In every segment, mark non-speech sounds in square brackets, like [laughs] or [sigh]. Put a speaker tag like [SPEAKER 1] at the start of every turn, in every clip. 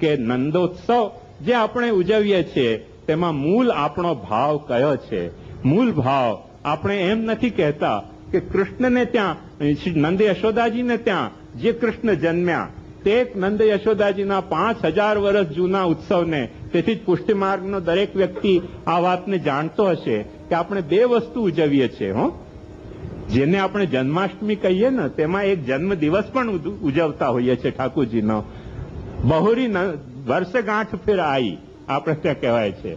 [SPEAKER 1] કે નંદોત્સવ જે આપણે ઉજવીએ છીએ, તેમાં મૂળ આપણો ભાવ કયો છે? મૂળ ભાવ આપણે એમ નથી કહેતા કે કૃષ્ણને ત્યાં નંદ યશોદાજીને ત્યાં, જે કૃષ્ણ જન્મ્યા, તે નંદ યશોદાજીના પાંચ હજાર વર્ષ જૂના ઉત્સવને, તેથી જ પુષ્ટિ માર્ગનો દરેક વ્યક્તિ આ વાતને જાણતો હશે કે આપણે બે વસ્તુ ઉજવીએ છીએ, હો. જેને આપણે જન્માષ્ટમી કહીએ ને, તેમાં એક જન્મ દિવસ પણ ઉજવતા હોઈએ છીએ ઠાકોરજીનો. બહોરી વર્ષગાંઠ ફેર આઈ, આપણે ત્યાં કહેવાય છે.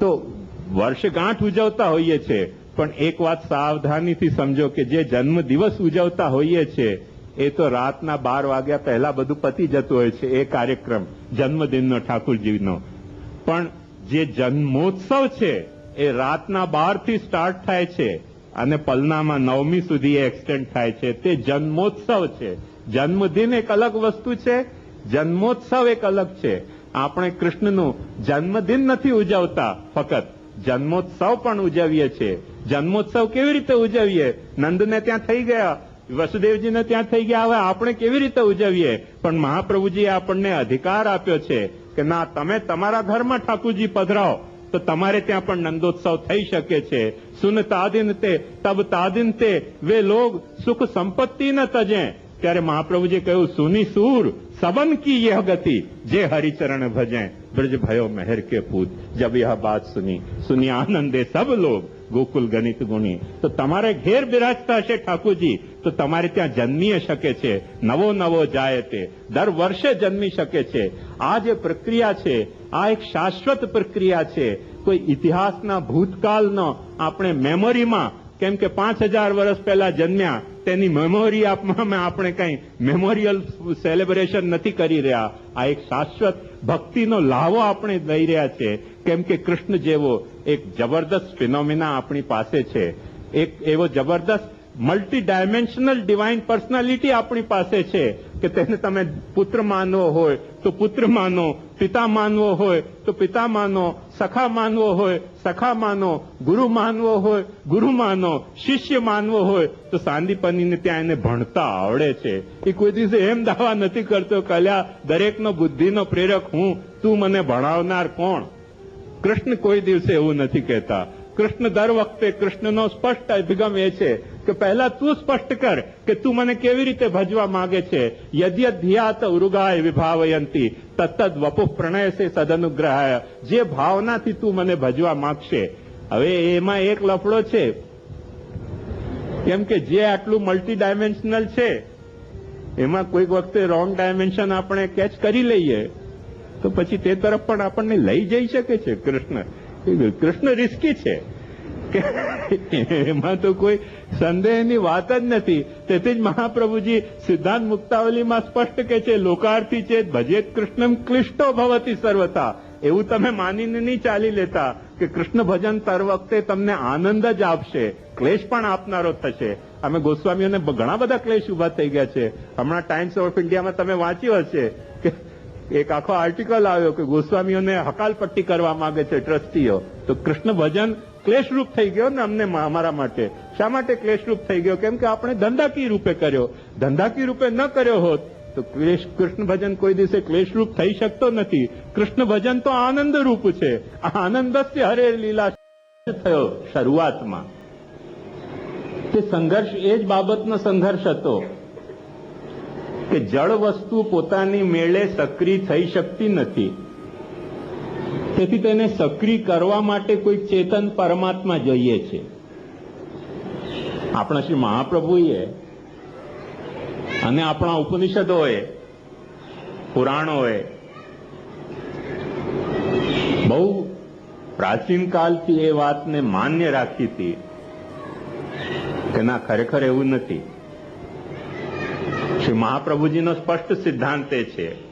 [SPEAKER 1] તો વર્ષગાંઠ ઉજવતા હોઈએ છીએ, પણ એક વાત સાવધાનીથી સમજો કે જે જન્મ દિવસ ઉજવતા હોઈએ છીએ, એ તો રાતના બાર વાગ્યા પહેલા બધું પતી જતું હોય છે, એ કાર્યક્રમ, જન્મદિનનો ઠાકુરજીનો. પણ જે જન્મોત્સવ છે, એ રાતના બારથી સ્ટાર્ટ થાય છે અને પલનામાં નવમી સુધી એ એક્સટેન્ડ થાય છે. તે જન્મોત્સવ છે. જન્મદિન એક અલગ વસ્તુ છે. જન્મોત્સવ એક અલગ છે. આપણે કૃષ્ણનું જન્મદિન નથી ઉજવતા ફક્ત. જન્મોત્સવ પણ ઉજવીએ છીએ. જન્મોત્સવ કેવી રીતે ઉજવીએ? નંદને ત્યાં થઈ ગયા. વસુદેવજીને ત્યાં થઈ ગયા. હવે આપણે કેવી રીતે ઉજવીએ? પણ મહાપ્રભુજીએ આપણને અધિકાર આપ્યો છે કે ના, તમે તમારા ઘરમાં ઠાકુરજી પધરાવો. તો તમારે ત્યાં પણ નંદોત્સવ થઈ શકે છે સુન તાદિન તે તબ તાદિન તે વે લોગ સુખ સંપત્તિ ન તજે ત્યારે મહાપ્રભુજી કહ્યું સુની સૂર सबन की यह गति जे हरिचरण भजे ब्रज भयो मेहर के पूत जब यह बात सुनी सुनी आनंदे सब लोग ગોકુલ ગણિત ગુણી તો તમારે ઘેર બિરાજતા હશે ઠાકોરજી તો તમારે ત્યાં જન્મી શકે છે. નવો નવો જાય તે. દર વર્ષે જન્મી શકે છે. આ જે પ્રક્રિયા છે, આ એક શાશ્વત પ્રક્રિયા છે. કોઈ ઇતિહાસના ભૂતકાળનો આપણે મેમોરીમાં, કેમ કે પાંચ હજાર વર્ષ પહેલા જન્મ્યા, તેની મેમોરી આપવામાં આપણે કઈ મેમોરિયલ સેલિબ્રેશન નથી કરી રહ્યા. આ એક શાશ્વત ભક્તિનો લાવો આપણે લઈ રહ્યા છે. કેમ કે કૃષ્ણ જેવો એક જબરદસ્ત ફિનોમિના આપણી પાસે છે. એક એવો જબરદસ્ત મલ્ટી ડાયમેન્શનલ ડિવાઇન પર્સનાલિટી આપણી પાસે છે કે તેને તમે પુત્ર માનવો હોય, તો પુત્ર માનો, પિતા માનવો હોય, તો પિતા માનો, સખા માનવો હોય, સખા માનો, ગુરુ માનવો હોય, ગુરુ માનો, શિષ્ય માનવો હોય, તો સાંદીપનીને ત્યાં એને ભણતા આવડે છે. એ કોઈ દિવસે એમ દાવા નથી કરતો કલ્યા દરેકનો બુદ્ધિનો પ્રેરક હું, તું મને ભણાવનાર કોણ? કૃષ્ણ કોઈ દિવસે એવું નથી કહેતા. કૃષ્ણ દર વખતે કૃષ્ણનો સ્પષ્ટ અભિગમ એ છે કે પહેલા તું સ્પષ્ટ કર કે તું મને કેવી રીતે ભજવા માંગે છે. યદ્યધ્યાત ઉરુગાય વિભાવયંતી, તત્તદ વપુ પ્રણય સે સદનુગ્રહાય. જે ભાવનાથી તું મને ભજવા માંગશે. હવે એમાં એક લફડો છે. કેમ કે જે આટલું મલ્ટી ડાયમેન્શનલ છે, એમાં કોઈક વખતે રોંગ ડાયમેન્શન આપણે કેચ કરી લઈએ. તો પછી તે તરફ પણ આપણને લઈ જઈ શકે છે કૃષ્ણ. કૃષ્ણ રિસ્કી છે. કે [laughs] એમાં તો કોઈ સંદેહની વાત જ નથી. તેથી જ મહાપ્રભુજી સિદ્ધાંત મુક્તાવલીમાં સ્પષ્ટ કે છે, લોકાર્થી છે ભજેત કૃષ્ણમ ક્લિષ્ટો ભવતી સર્વતા એવું તમે માનીને નહીં ચાલી લેતા કે કૃષ્ણ ભજન તર વખતે તમને આનંદ જ આપશે. ક્લેશ પણ આપનારો થશે. અમે ગોસ્વામીઓને ઘણા બધા ક્લેશ ઊભા થઈ ગયા છે. હમણાં ટાઈમ્સ ઓફ ઇન્ડિયામાં તમે વાંચ્યું હશે કે એક આખો આર્ટિકલ આવ્યો કે ગોસ્વામીઓને હકાલપટ્ટી કરવા માંગે છે ટ્રસ્ટીઓ. તો કૃષ્ણ ભજન ક્લેશરૂપ થઈ ગયો ને અમને અમારા માટે. શા માટે ક્લેશરૂપ થઈ ગયો? કેમ કે આપણે ધંધાકીય રૂપે કર્યો. ધંધાકીય રૂપે ન કર્યો હોત, તો કૃષ્ણ ભજન કોઈ દિવસે ક્લેશરૂપ થઈ શકતો નથી. કૃષ્ણ ભજન તો આનંદ રૂપ છે. આનંદ હરે લીલા થયો શરૂઆતમાં. તે સંઘર્ષ એ જ બાબતનો સંઘર્ષ હતો કે જળ વસ્તુ પોતાની મેળે સક્રિય થઈ શકતી નથી. તેથી તેને સક્રિય કરવા માટે કોઈ ચેતન પરમાત્મા જોઈએ છે. આપણા શ્રી મહાપ્રભુએ અને આપણા ઉપનિષદોએ, પુરાણોએ બહુ પ્રાચીન કાલથી એ વાતને માન્ય રાખી હતી કે ના, ખરેખર એવું નથી. શ્રી મહાપ્રભુજીનો સ્પષ્ટ સિદ્ધાંત એ છે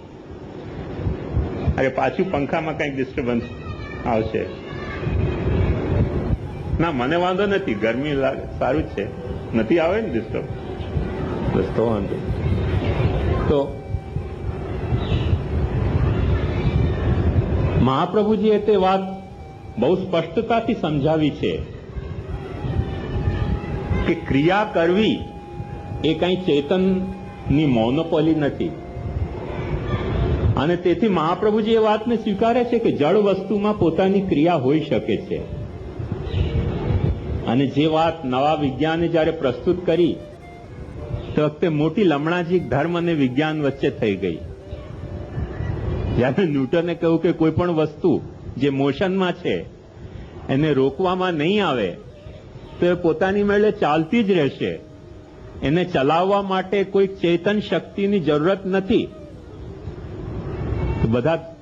[SPEAKER 1] અરે પાછું પંખામાં કંઈક ડિસ્ટર્બન્સ આવશે. ના, મને વાંધો નથી. ગરમી સારું છે. નથી આવે ને ડિસ્ટર્બ બસ, તો વાંધો. તો મહાપ્રભુજીએ તે વાત બહુ સ્પષ્ટતાથી સમજાવી છે કે ક્રિયા કરવી એ કઈ ચેતનની મોનોપોલી નથી. અને તેથી મહાપ્રભુજી એ વાતને સ્વીકારે છે કે જળ વસ્તુમાં પોતાની ક્રિયા હોઈ શકે છે. અને જે વાત નવા વિજ્ઞાને જ્યારે પ્રસ્તુત કરી, તે વખતે મોટી લમણાજી ધર્મ અને વિજ્ઞાન વચ્ચે થઈ ગઈ. જ્યારે ન્યૂટને કહ્યું કે કોઈ પણ વસ્તુ જે મોશનમાં છે, એને રોકવામાં નહીં આવે, તો એ પોતાની મેળે ચાલતી જ રહેશે. એને ચલાવવા માટે કોઈ ચેતન શક્તિની જરૂરત નથી. બધા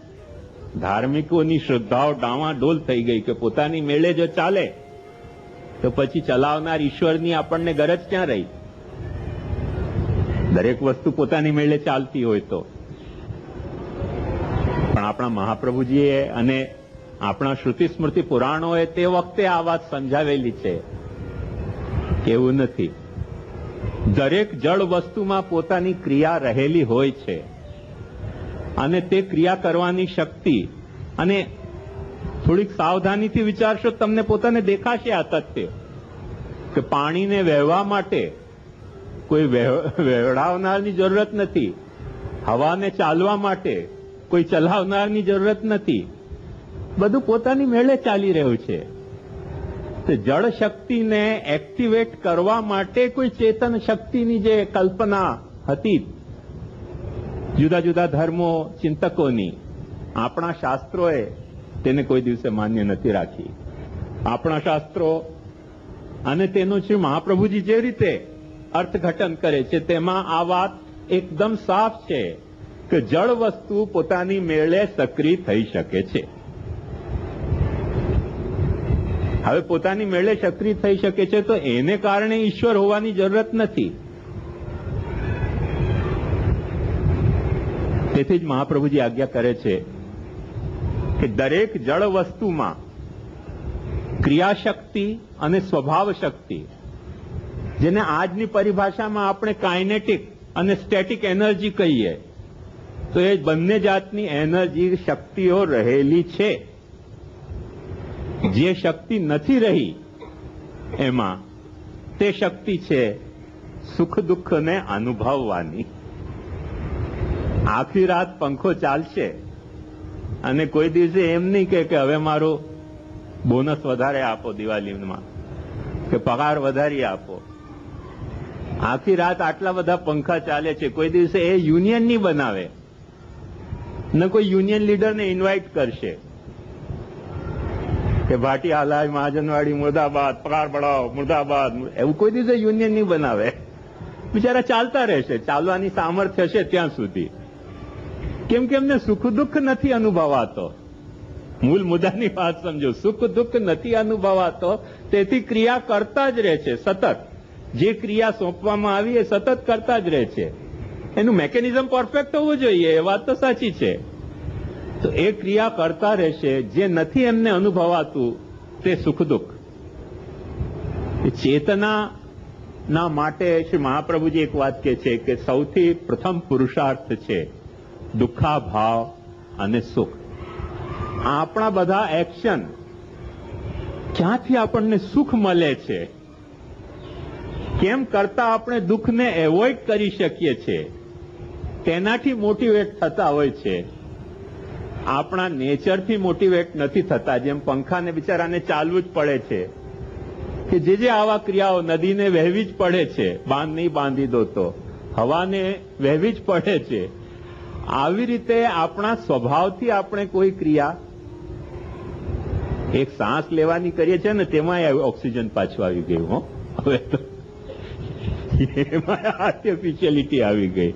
[SPEAKER 1] ધાર્મિકોની શ્રદ્ધાઓ ડામાડોલ થઈ ગઈ કે પોતાની મેળે જો ચાલે, તો પછી ચલાવનાર ઈશ્વરની આપણને ગરજ ક્યાં રહી? દરેક વસ્તુ પોતાની મેળે ચાલતી હોય તો. પણ આપણા મહાપ્રભુજીએ અને આપણા શ્રુતિ સ્મૃતિ પુરાણોએ તે વખતે આ વાત સમજાવેલી છે. એવું નથી. દરેક જળ વસ્તુમાં પોતાની ક્રિયા રહેલી હોય છે. અને તે ક્રિયા કરવાની શક્તિ. અને થોડીક સાવધાનીથી વિચારશો તમને પોતાને દેખાશે આ તથ્ય, કે પાણીને વહેવા માટે કોઈ વહેવ- વહેવડાવનારની જરૂરત નથી. હવાને ચાલવા માટે કોઈ ચલાવનારની જરૂરત નથી. બધું પોતાની મેળે ચાલી રહ્યું છે. જળ શક્તિને એક્ટિવેટ કરવા માટે કોઈ ચેતન શક્તિની જે કલ્પના હતી જુદા જુદા ધર્મો ચિંતકોની. આપણા શાસ્ત્રોએ તેને કોઈ દિવસે માન્ય નથી રાખી. આપણા શાસ્ત્રો અને તેનું શ્રી મહાપ્રભુજી જે રીતે અર્થઘટન કરે છે, તેમાં આ વાત એકદમ સાફ છે કે જળ વસ્તુ પોતાની મેળે સક્રિય થઈ શકે છે. હવે પોતાની મેળે સક્રિય થઈ શકે છે તો એને કારણે ઈશ્વર હોવાની જરૂરત નથી. તેથી જ મહાપ્રભુજી આજ્ઞા કરે છે કે દરેક જળ વસ્તુમાં ક્રિયાશક્તિ અને સ્વભાવ શક્તિ જેને આજની પરિભાષામાં આપણે કાઇનેટિક અને સ્ટેટિક એનર્જી કહીએ, તો એ બંને જાતની એનર્જી શક્તિઓ રહેલી છે. જે શક્તિ નથી રહી એમાં તે શક્તિ છે સુખ દુઃખને અનુભવવાની. આખી રાત પંખો ચાલશે. અને કોઈ દિવસે એમ નહીં કે હવે મારું બોનસ વધારે આપો દિવાળીમાં. કે પગાર વધારી આપો. આખી રાત આટલા બધા પંખા ચાલે છે. કોઈ દિવસે એ યુનિયન નહીં બનાવે. ન કોઈ યુનિયન લીડરને ઇન્વાઇટ કરશે. કે ભાટી હાલાય મહાજનવાડી, મુર્દાબાદ, પગાર બઢાવો મુર્દાબાદ. એવું કોઈ દિવસે યુનિયન નહીં બનાવે. બિચારા ચાલતા રહેશે. ચાલવાની સામર્થ્ય છે ત્યાં સુધી. કેમ કે એમને સુખ દુઃખ નથી અનુભવાતો. મૂળ મુદ્દાની વાત સમજો. સુખ દુઃખ નથી અનુભવાતો. તેથી ક્રિયા કરતા જ રહે છે, સતત. જે ક્રિયા સોંપવામાં આવી એ સતત કરતા જ રહે છે. એનું મેકેનિઝમ પરફેક્ટ હોવું જોઈએ, એ વાત તો સાચી છે. તો એ ક્રિયા કરતા રહેશે, જે નથી એમને અનુભવાતું, તે સુખ દુઃખ. ચેતના ના માટે શ્રી મહાપ્રભુજી એક વાત કહે છે કે સૌથી પ્રથમ પુરુષાર્થ છે. દુઃખા ભાવ અને સુખ. આપણા બધા એક્શન ક્યાંથી આપણને સુખ મળે છે? કેમ કરતા આપણે દુઃખને એવોઇડ કરી શકીએ છીએ? તેનાથી મોટિવેટ થતા હોય છે. આપણા નેચરથી મોટિવેટ નથી થતા, જેમ પંખાને બિચારાને ચાલવું જ પડે છે. કે જે જે આવા ક્રિયાઓ નદીને વહેવી જ પડે છે. બાંધ નહીં બાંધી દો તો. હવાને વહેવી જ પડે છે. આવી રીતે આપણા સ્વભાવથી આપણે કોઈ ક્રિયા, એક શ્વાસ લેવાની કરીએ છીએ ને તેમાં ઓક્સિજન પાછું આવી ગયું, હો. હવે તો એમાં આર્ટિફિશિયલિટી આવી ગઈ.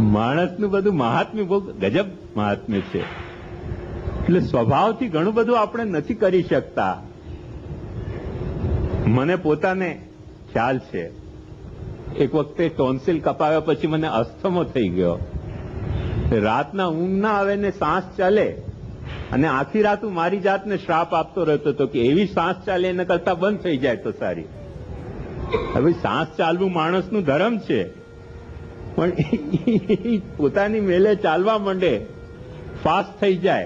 [SPEAKER 1] માણસનું બધું મહાત્મ્ય બહુ ગજબ મહાત્મ્ય છે. એટલે સ્વભાવથી ઘણું બધું આપણે નથી કરી શકતા. મને પોતાને ખ્યાલ છે. એક વખતે ટોન્સિલ કપાવ્યા પછી મને અસ્થમો થઈ ગયો. રાતના ઊંઘ ના આવે ને શ્વાસ ચાલે અને આખી રાત હું મારી જાતને શ્રાપ આપતો રહેતો હતો કે એવી શ્વાસ ચાલે એના કરતા બંધ થઈ જાય તો સારી. હવે શ્વાસ ચાલવું માણસનું ધર્મ છે. પણ પોતાની મેલે ચાલવા માંડે ફાસ્ટ થઈ જાય.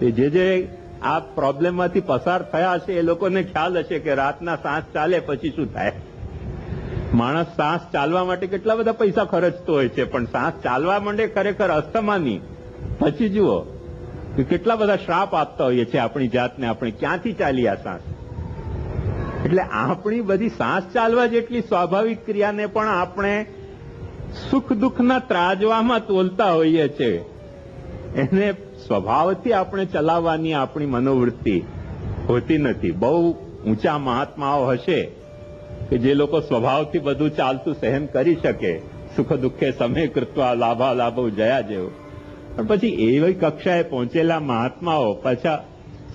[SPEAKER 1] તે જે જે આ પ્રોબ્લેમમાંથી પસાર થયા છે એ લોકોને ખ્યાલ હશે કે રાતના સાંજ ચાલે પછી શું થાય. માણસ શ્વાસ ચાલવા માટે કેટલા બધા પૈસા ખર્ચતો હોય છે, પણ શ્વાસ ચાલવા માંડે ખરેખર અસ્થમાની પછી જુઓ કે કેટલા બધા શ્રાપ આપતા હોઈએ છીએ આપણી જાતને, આપણે ક્યાંથી ચાલી આ શ્વાસ એટલે આપણી બધી શ્વાસ ચાલવા જેટલી સ્વાભાવિક ક્રિયાને પણ આપણે સુખ દુઃખના ત્રાજવામાં તોલતા હોઈએ છીએ. એને સ્વભાવથી આપણે ચલાવવાની આપણી મનોવૃત્તિ હોતી નથી. બહુ ઊંચા મહાત્માઓ હશે કે જે લોકો સ્વભાવથી બધું ચાલતું સહન કરી શકે, સુખ દુઃખે સમય કૃત્વા લાભા લાભો જયા જેવો. પણ પછી એવી કક્ષાએ પહોંચેલા મહાત્માઓ પાછા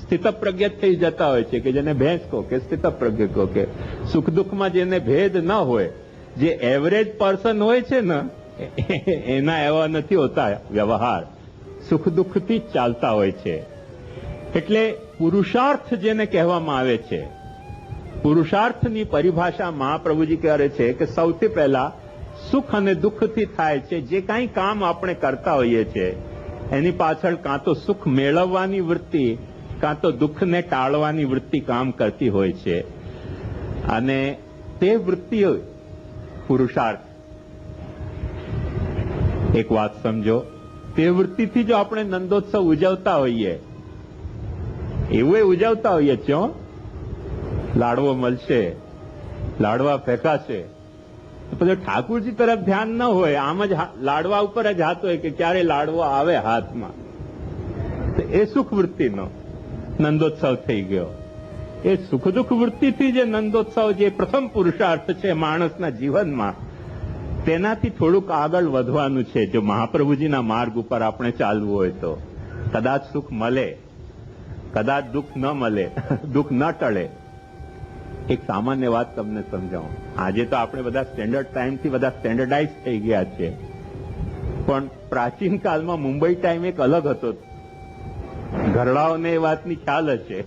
[SPEAKER 1] સ્થિતપ્રજ્ઞ થઈ જતા હોય છે કે જેને ભેંસ કહો કે સ્થિતપ્રજ્ઞ કહો કે સુખ દુઃખમાં જેને ભેદ ન હોય, જે એવરેજ પર્સન હોય છે ને, [laughs] એના એવા નથી હોતા વ્યવહાર. સુખ દુઃખથી જ ચાલતા હોય છે. એટલે પુરુષાર્થ જેને કહેવામાં આવે છે પુરુષાર્થની પરિભાષા મહાપ્રભુજી કરે છે કે સૌથી પહેલા સુખ અને દુઃખથી થાય છે, જે કાંઈ કામ આપણે કરતા હોઈએ છીએ, એની પાછળ કાં તો સુખ મેળવવાની વૃત્તિ, કાં તો દુઃખને ટાળવાની વૃત્તિ કામ કરતી હોય છે અને તે વૃત્તિ પુરુષાર્થ એક વાત સમજો, તે વૃત્તિથી જો આપણે નંદોત્સવ ઉજવતા હોઈએ, એવું ઉજવતા હોઈએ છીએ. લાડવો મળશે, લાડવા ફેંકાશે. પછી ઠાકુરજી તરફ ધ્યાન ન હોય, આમ જ લાડવા ઉપર જ હાથ હોય કે ક્યારે લાડવો આવે હાથમાં. તો એ સુખ વૃત્તિનો નંદોત્સવ થઈ ગયો. એ સુખ દુઃખ વૃત્તિથી જે નંદોત્સવ જે પ્રથમ પુરુષાર્થ છે માણસના જીવનમાં, તેનાથી થોડુંક આગળ વધવાનું છે. જો મહાપ્રભુજીના માર્ગ ઉપર આપણે ચાલવું હોય તો. કદાચ સુખ મળે, કદાચ દુઃખ ન મળે, દુઃખ ન ટળે. એક સામાન્ય વાત તમને સમજાવું. આજે તો આપણે બધા સ્ટેન્ડર્ડ ટાઈમથી બધા સ્ટેન્ડર્ડાઇઝ થઈ ગયા છે પણ પ્રાચીન કાળમાં મુંબઈ ટાઈમ એક અલગ હતો. ઘરડાઓને એ વાતની ખ્યાલ હશે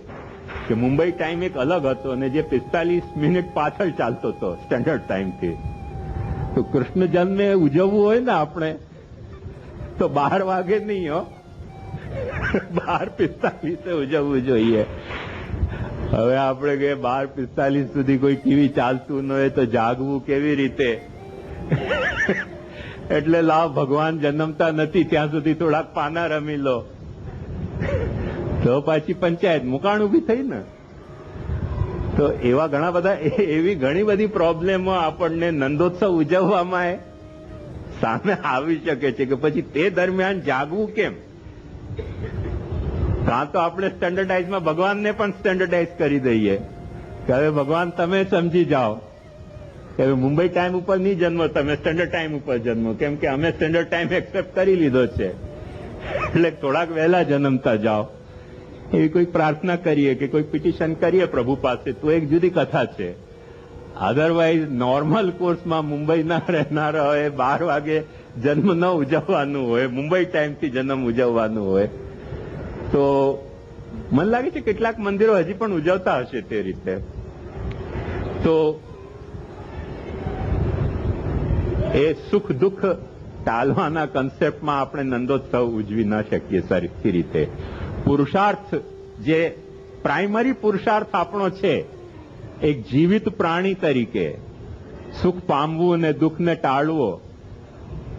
[SPEAKER 1] કે મુંબઈ ટાઈમ એક અલગ હતો અને જે પિસ્તાલીસ મિનિટ પાછળ ચાલતો હતો સ્ટેન્ડર્ડ ટાઈમથી તો કૃષ્ણ જન્મે ઉજવવું હોય ને આપણે, તો બાર વાગે નહીં હો. બાર પિસ્તાલીસે ઉજવવું જોઈએ. હવે આપણે કે બાર પિસ્તાલીસ સુધી કોઈ ટીવી ચાલતું ન હોય તો જાગવું કેવી રીતે? એટલે લાવ, ભગવાન જન્મતા નથી, ત્યાં સુધી થોડાક પાના રમી લો. તો પાછી પંચાયત મુકાણ ઊભી થઈ ને. તો એવા ઘણા બધા એવી ઘણી બધી પ્રોબ્લેમો આપણને નંદોત્સવ ઉજવવામાં સામે આવી શકે છે કે પછી તે દરમિયાન જાગવું કેમ? કાં તો આપણે સ્ટેન્ડર્ડાઇઝમાં ભગવાનને પણ સ્ટેન્ડર્ડાઇઝ કરી દઈએ. કે હવે ભગવાન તમે સમજી જાઓ. કે હવે મુંબઈ ટાઈમ ઉપર નહીં જન્મો, તમે સ્ટેન્ડર્ડ ટાઈમ ઉપર જન્મો. કેમ કે અમે સ્ટેન્ડર્ડ ટાઈમ એક્સેપ્ટ કરી લીધો છે. એટલે થોડાક વહેલા જન્મતા જાઓ. એવી કોઈ પ્રાર્થના કરીએ કે કોઈ પિટિશન કરીએ પ્રભુ પાસે, તો એક જુદી કથા છે. અધરવાઇઝ નોર્મલ કોર્સમાં મુંબઈના રહેનારાઓએ બાર વાગે જન્મ ન ઉજવવાનું હોય, મુંબઈ ટાઈમથી જન્મ ઉજવવાનું હોય. તો મને લાગે છે કેટલાક મંદિરો હજી પણ ઉજવતા હશે તે રીતે. તો એ સુખ દુઃખ ટાલવાના કન્સેપ્ટમાં આપણે નંદોત્સવ ઉજવી ન શકીએ સરખી રીતે. પુરુષાર્થ જે પ્રાઇમરી પુરુષાર્થ આપણો છે, એક જીવિત પ્રાણી તરીકે સુખ પામવું અને દુઃખને ટાળવો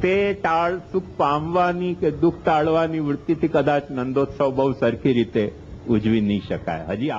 [SPEAKER 1] તે ટાળ સુખ પામવાની કે દુઃખ ટાળવાની વૃત્તિથી કદાચ નંદોત્સવ બહુ સરખી રીતે ઉજવી નહીં શકાય. હજી